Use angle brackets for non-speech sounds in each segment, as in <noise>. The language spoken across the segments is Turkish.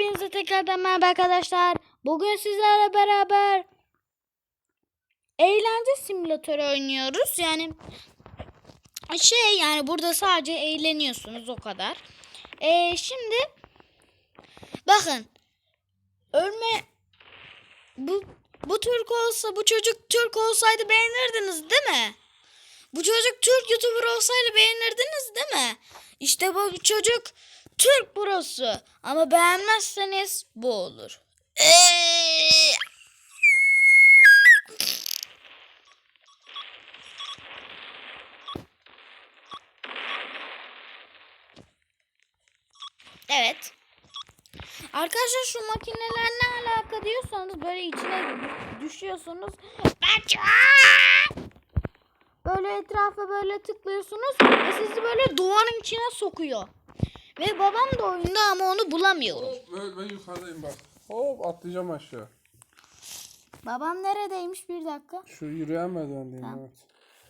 Hepinize tekrardan merhaba arkadaşlar. Bugün sizlerle beraber eğlence simülatörü oynuyoruz. Yani şey yani burada sadece eğleniyorsunuz o kadar. Ee, şimdi bakın ölme bu bu Türk olsa bu çocuk Türk olsaydı beğenirdiniz değil mi? Bu çocuk Türk YouTuber olsaydı beğenirdiniz değil mi? İşte bu çocuk Türk burası. Ama beğenmezseniz bu olur. Eee! Evet. Arkadaşlar şu makineler ne alaka diyorsanız böyle içine düşüyorsunuz. Böyle etrafa böyle tıklıyorsunuz ve sizi böyle duvarın içine sokuyor. Ve babam da oyunda ama onu bulamıyorum. Hop ben, ben yukarıdayım bak. Hop atlayacağım aşağı. Babam neredeymiş bir dakika. Şu yürüyen merdivendeyim Tamam. evet.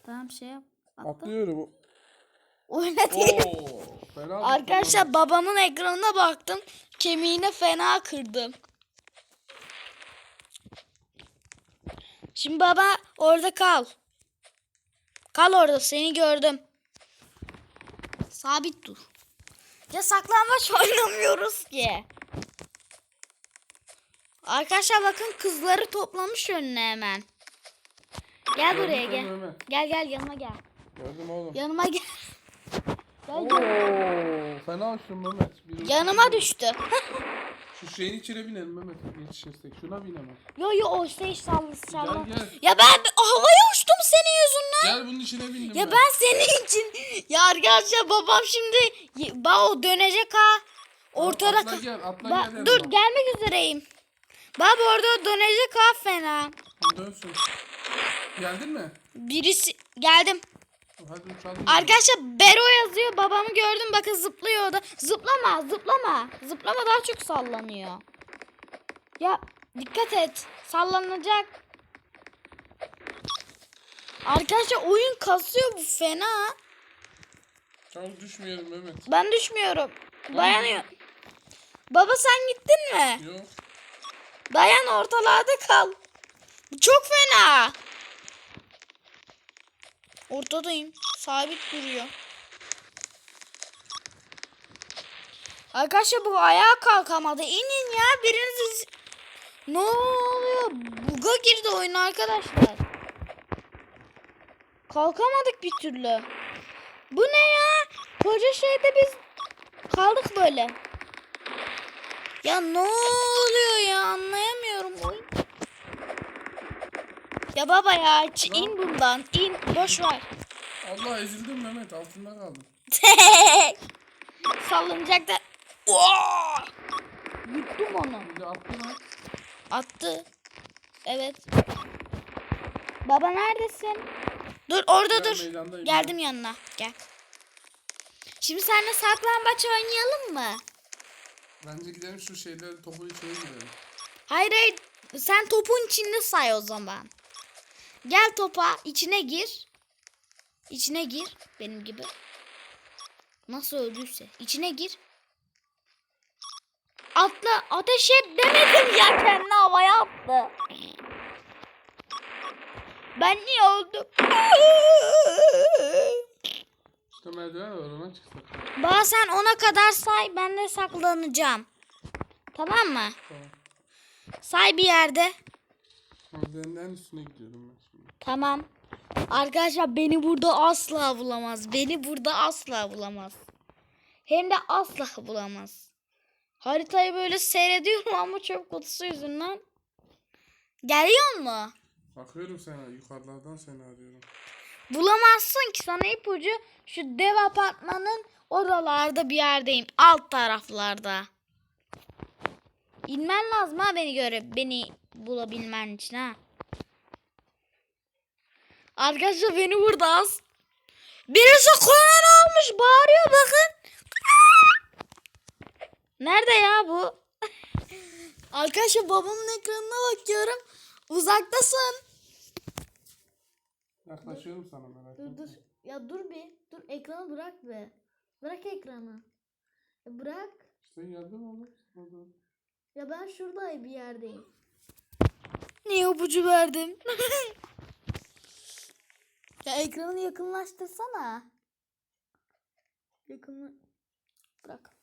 Tamam şey yap. Atla. Atlıyorum. Oo, fena bir Arkadaşlar babamın ekranına baktım. Kemiğine fena kırdım. Şimdi baba orada kal. Kal orada seni gördüm. Sabit dur. Ya saklanmaç <laughs> oynamıyoruz ki. Arkadaşlar bakın kızları toplamış önüne hemen. Gel buraya gel. Gel gel yanıma gel. Gördüm oğlum. Yanıma gel. <laughs> Gel Oo, gel. fena uçtum Mehmet. Yanıma düştü. <laughs> Şu şeyin içine binelim Mehmet. Yetişirsek. Şuna binemem. Yo yo o şey sallız sallız. Gel gel. Ya ben havaya uçtum senin yüzünden. Gel bunun içine bindim Ya ben senin için. Ya arkadaşlar babam şimdi ba o dönecek ha. Ortada Atla gel atla Ba- gel. dur gelmek üzereyim. Baba orada dönecek ha fena. Dönsün. Geldin mi? Birisi geldim. Hadi uçalım. Arkadaşlar Bero yazıyor. Babamı gördüm bakın zıplıyor o da. Zıplama zıplama. Zıplama daha çok sallanıyor. Ya dikkat et. Sallanacak. Arkadaşlar oyun kasıyor bu fena. Çabuk düşmeyelim Mehmet. Ben düşmüyorum. Dayanıyor. Baba sen gittin mi? Yok. Dayan ortalarda kal. Bu Çok fena. Ortadayım. Sabit duruyor. Arkadaşlar bu ayağa kalkamadı. İnin ya biriniz. Ne oluyor? Buga girdi oyun arkadaşlar. Kalkamadık bir türlü. Bu ne ya? Koca şeyde biz kaldık böyle. Ya ne oluyor ya anlayamıyorum oyun. Ya baba ya ç- in bundan in boş ver. Allah ezildim Mehmet. Altında kaldım. <laughs> Sallanacak da. Oo! Yuttum onu. Bir de attı lan. Attı. Evet. Baba neredesin? Dur orada Ben dur. meydandayım Geldim yanına. Gel. Şimdi seninle saklambaç oynayalım mı? Bence gidelim şu şeyleri topun içine gidelim. Hayır hayır. Sen topun içinde say o zaman. Gel topa içine gir. İçine gir. Benim gibi. Nasıl öldüyse. İçine gir. Atla ateş et demedim ya kendini havaya attı. Ben niye öldüm? İşte merdiven var ona çıksak. Bazen ona kadar say ben de saklanacağım. Tamam mı? Tamam. Say bir yerde. Merdivenin en üstüne gidiyorum ben. Tamam. Arkadaşlar beni burada asla bulamaz. Beni burada asla bulamaz. Hem de asla bulamaz. Haritayı böyle seyrediyorum ama çöp kutusu yüzünden. Geliyor mu? Bakıyorum sana yukarılardan seni arıyorum. Bulamazsın ki sana ipucu şu dev apartmanın oralarda bir yerdeyim. Alt taraflarda. İnmen lazım ha beni göre beni bulabilmen için ha. Arkadaşlar beni burada az. Birisi Conan almış bağırıyor bakın. Nerede ya bu? Arkadaşlar babamın ekranına bakıyorum. Uzaktasın. Yaklaşıyorum sana merak etme. Dur dur. Ya dur bir. Dur ekranı bırak be. Bırak ekranı. E, Bırak. İşte geldim oğlum. Ya ben şurada bir yerdeyim. Niye ipucu verdim? <laughs> Ya ekranı yakınlaştırsana. Yakını bırak.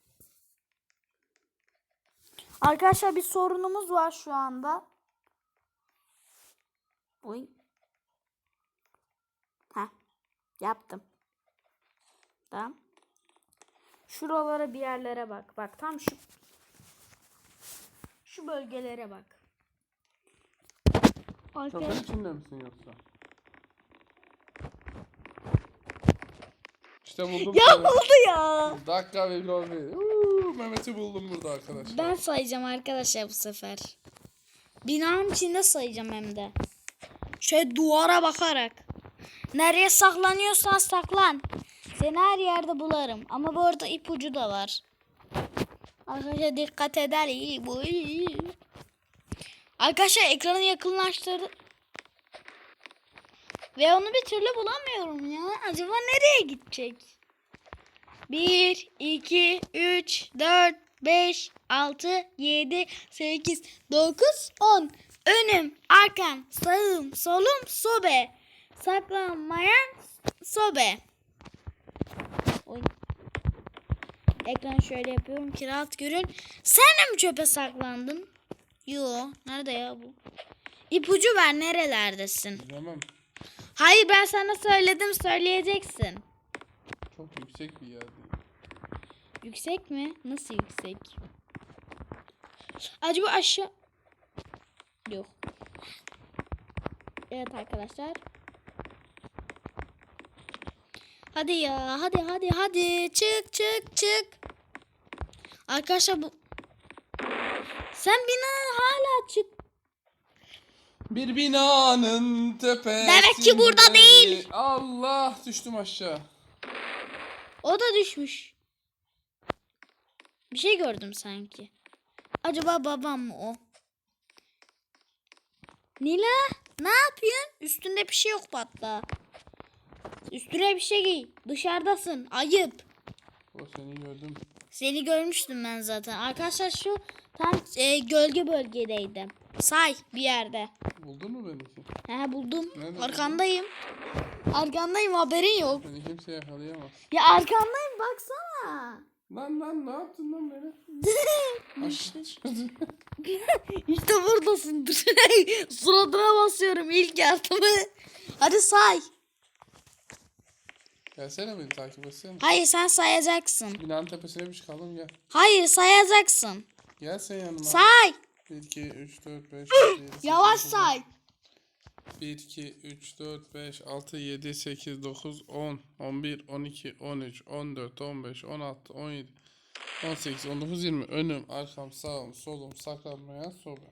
Arkadaşlar bir sorunumuz var şu anda. Oy. Ha, yaptım. Tamam. Şuralara bir yerlere bak. Bak tam şu şu bölgelere bak. Arkadaşlar içinde misin yoksa? İşte buldum. ya oldu ya. Dakika bir. Uuu, Mehmet'i buldum burada arkadaşlar. Ben sayacağım arkadaşlar bu sefer. Binanın içinde sayacağım hem de. Şöyle duvara bakarak. Nereye saklanıyorsan saklan. Seni her yerde bularım. Ama bu arada ipucu da var. Arkadaşlar dikkat iyi. Arkadaşlar ekranı yakınlaştırdı. Ve onu bir türlü bulamıyorum ya. Acaba nereye gidecek? 1, 2, 3, 4, 5, 6, 7, 8, 9, 10. Önüm, arkam, sağım, solum, sobe. Saklanmayan sobe. Oy. Ekran şöyle yapıyorum ki rahat görün. Sen de mi çöpe saklandın? Yo. Nerede ya bu? İpucu ver nerelerdesin? Bilemem. Hayır ben sana söyledim söyleyeceksin. Çok yüksek bir yerdeyim. Yüksek mi? Nasıl yüksek? Acaba aşağı... Yok. Evet arkadaşlar. Hadi ya hadi hadi hadi çık çık çık. Arkadaşlar bu... Sen bina hala çık. Bir binanın tepesinde. Demek ki burada değil. Allah düştüm aşağı. O da düşmüş. Bir şey gördüm sanki. Acaba babam mı o? Nila ne yapıyorsun? Üstünde bir şey yok hatta. Üstüne bir şey giy. Dışarıdasın. Ayıp. O seni gördüm. Seni görmüştüm ben zaten. Arkadaşlar şu tam e, gölge bölgedeydim. Say bir yerde. Buldun mu beni? He buldum. Nerede Arkandayım. Arkandayım haberin yok. Beni kimse yakalayamaz. Ya arkandayım baksana. Lan lan ne yaptın lan beni? <laughs> <laughs> İşte buradasın. <laughs> Suratına basıyorum ilk yardımı. Hadi say. Gelsene beni takip etsene. Hayır sen sayacaksın. Binanın tepesine bir çıkalım gel. Hayır sayacaksın. Gel sen yanıma. Say. 1, 2, 3, 4, 5, 6, 7, Yavaş say. 1, 2, 3, 4, 5, 6, 7, 8, 9, 10, 11, 12, 13, 14, 15, 16, 17, 18, 19, 20. Önüm, arkam, sağım, solum, saklanmayan sobe.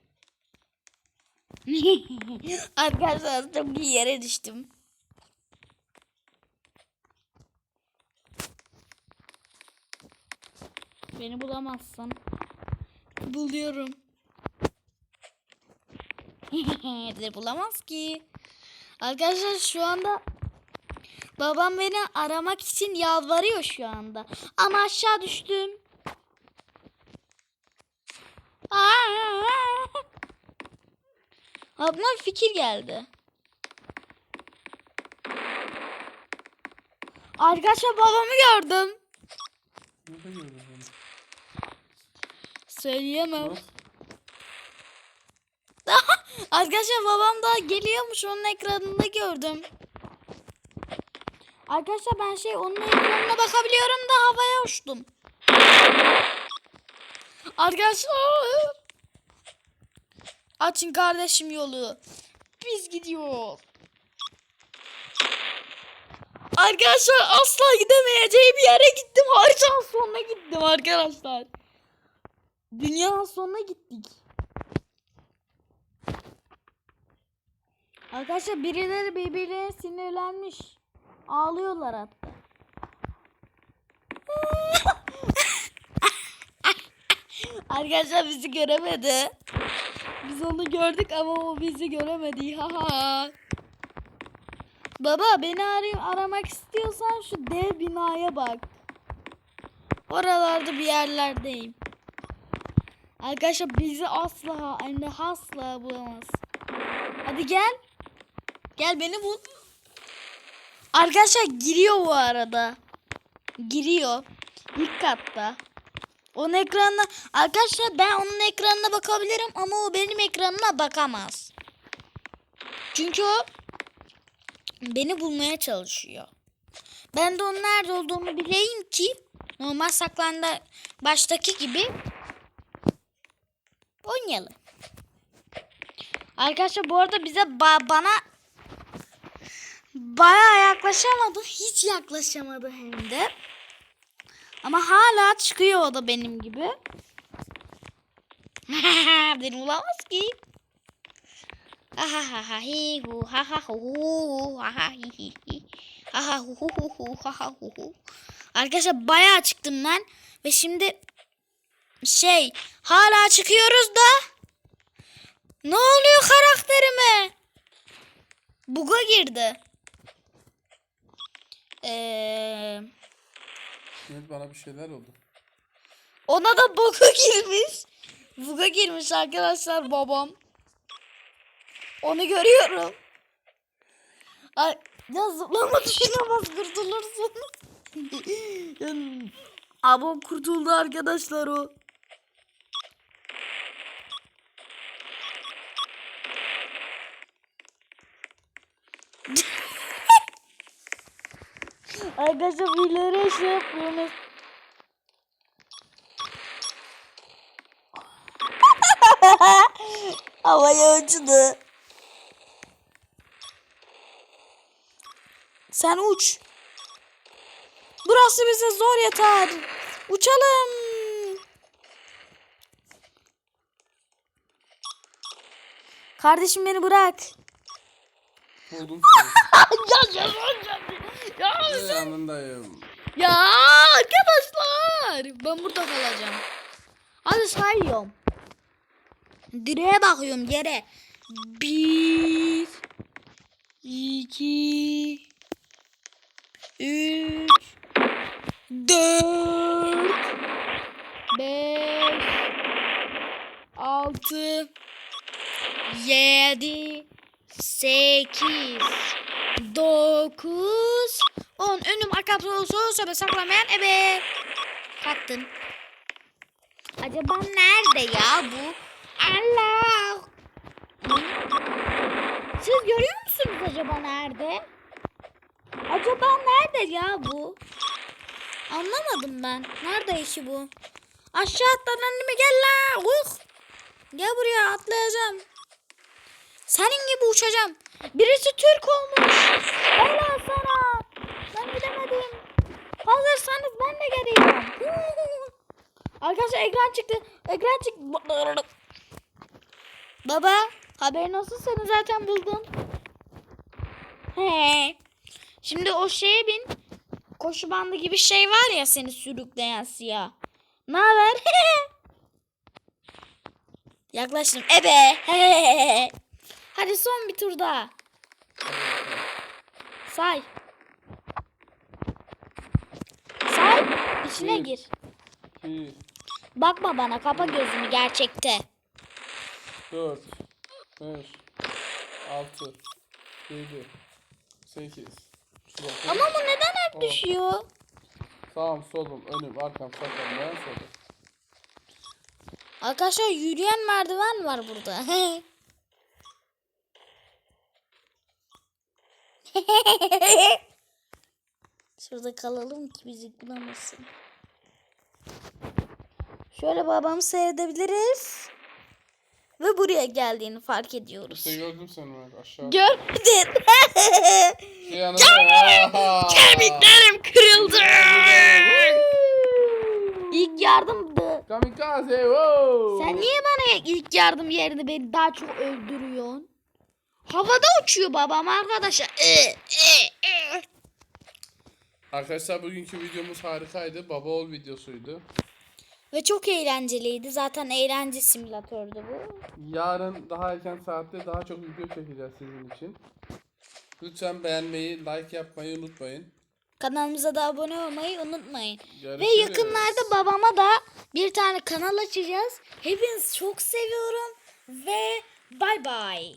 <laughs> Arkadaşlar çok iyi yere düştüm. Beni bulamazsın. Buluyorum. <laughs> Beni bulamaz ki. Arkadaşlar şu anda babam beni aramak için yalvarıyor şu anda. Ama aşağı düştüm. Aklıma bir fikir geldi. Arkadaşlar babamı gördüm. Söyleyemem. Nasıl? Arkadaşlar babam da geliyormuş onun ekranında gördüm. Arkadaşlar ben şey onun ekranına bakabiliyorum da havaya uçtum. Arkadaşlar. Açın kardeşim yolu. Biz gidiyoruz. Arkadaşlar asla gidemeyeceğim yere gittim. Haritanın sonuna gittim arkadaşlar. Dünyanın sonuna gittik. Arkadaşlar birileri birbirine sinirlenmiş. Ağlıyorlar hatta. <laughs> Arkadaşlar bizi göremedi. Biz onu gördük ama o bizi göremedi. Haha. Baba beni arayıp aramak istiyorsan şu dev binaya bak. Oralarda bir yerlerdeyim. Arkadaşlar bizi asla anne asla bulamaz. Hadi gel. Gel beni bul. Arkadaşlar giriyor bu arada. Giriyor. İlk katta. Onun ekranına arkadaşlar ben onun ekranına bakabilirim ama o benim ekranıma bakamaz. Çünkü o beni bulmaya çalışıyor. Ben de onun nerede olduğunu bileyim ki normal saklanda baştaki gibi oynayalım. Arkadaşlar bu arada bize ba- bana bayağı yaklaşamadı. Hiç yaklaşamadı hem de. Ama hala çıkıyor o da benim gibi. <laughs> Beni bulamaz ki. Arkadaşlar bayağı çıktım ben ve şimdi şey hala çıkıyoruz da ne oluyor karakterime? Buga girdi. Eee Evet bana bir şeyler oldu. Ona da boka girmiş. Buga girmiş arkadaşlar babam. Onu görüyorum. Ay, ya zıplama tuşuna bas kurtulursunuz. <laughs> Yani, Abam kurtuldu arkadaşlar o. Arkadaşlar birileri şey yapıyorsunuz. <laughs> Havaya uçtu. Sen uç. Burası bize zor yeter. Uçalım. Kardeşim beni bırak. Buldum <laughs> ya, ya, ya, ya, seni. Yanındayım. ya arkadaşlar. Ben burada kalacağım. Hadi sayıyorum. Direğe bakıyorum yere. Bir. iki, Üç. Dört. Beş. Altı. Yedi. Sekiz. Dokuz. On. Önüm arkam sol sobe saklamayan ebe. Kalktın. Acaba nerede ya bu? Allah. Siz görüyor musunuz acaba nerede? Acaba nerede ya bu? Anlamadım ben. Nerede işi bu? Aşağı atlan anneme gel la. Uh. Gel buraya atlayacağım. Senin gibi uçacağım. Birisi Türk olmuş. Helal sana. Ben gidemedim. Hazırsanız ben de geleyim. <laughs> Arkadaşlar ekran çıktı. Ekran çıktı. Baba haberin olsun seni zaten buldum. He. Şimdi o şeye bin. Koşu bandı gibi şey var ya seni sürükleyen siyah. Ne haber? <laughs> Yaklaştım. Ebe. <laughs> Hadi son bir tur daha. Say. Say. İçine gir. Bakma bana. Kapa gözünü gerçekte. dört, beş, altı, yedi, sekiz, dokuz, Ama bu neden hep düşüyor? Sağım, solum, önüm, arkam, saklanmayan solum. Arkadaşlar yürüyen merdiven var burada. <laughs> <laughs> Şurada kalalım ki bizi bulamasın. Şöyle babamı seyredebiliriz. Ve buraya geldiğini fark ediyoruz. İşte gördüm seni aşağı. Gördün. <laughs> Şey yanında. Kemiklerim kırıldı. İlk yardımdı. Kamikaze. Wow. Sen niye bana ilk yardım yerine beni daha çok öldürüyorsun? Havada uçuyor babam arkadaşlar. Ee, ee, ee. Arkadaşlar bugünkü videomuz harikaydı. Baba ol videosuydu. Ve çok eğlenceliydi. Zaten eğlence simülatördü bu. Yarın daha erken saatte daha çok video çekeceğiz sizin için. Lütfen beğenmeyi, like yapmayı unutmayın. Kanalımıza da abone olmayı unutmayın. Ve Görüşürüz. yakınlarda babama da bir tane kanal açacağız. Hepinizi çok seviyorum ve bay bay.